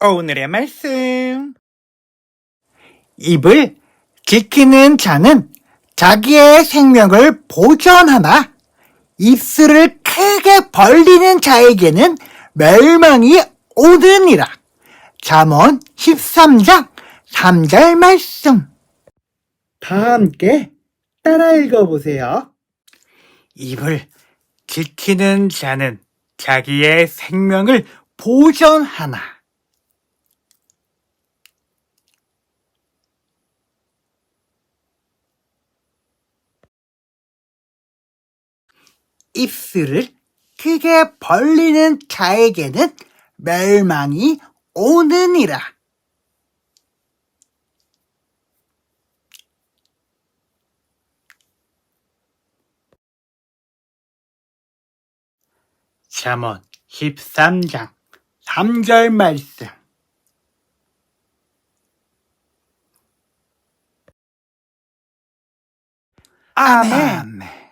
오늘의 말씀. 입을 지키는 자는 자기의 생명을 보존하나 입술을 크게 벌리는 자에게는 멸망이 오느니라. 잠언 13장 3절 말씀. 다 함께 따라 읽어보세요. 입을 지키는 자는 자기의 생명을 보존하나. 입술을 크게 벌리는 자에게는 멸망이 오느니라. 잠언 13장 3절 말씀. 아멘.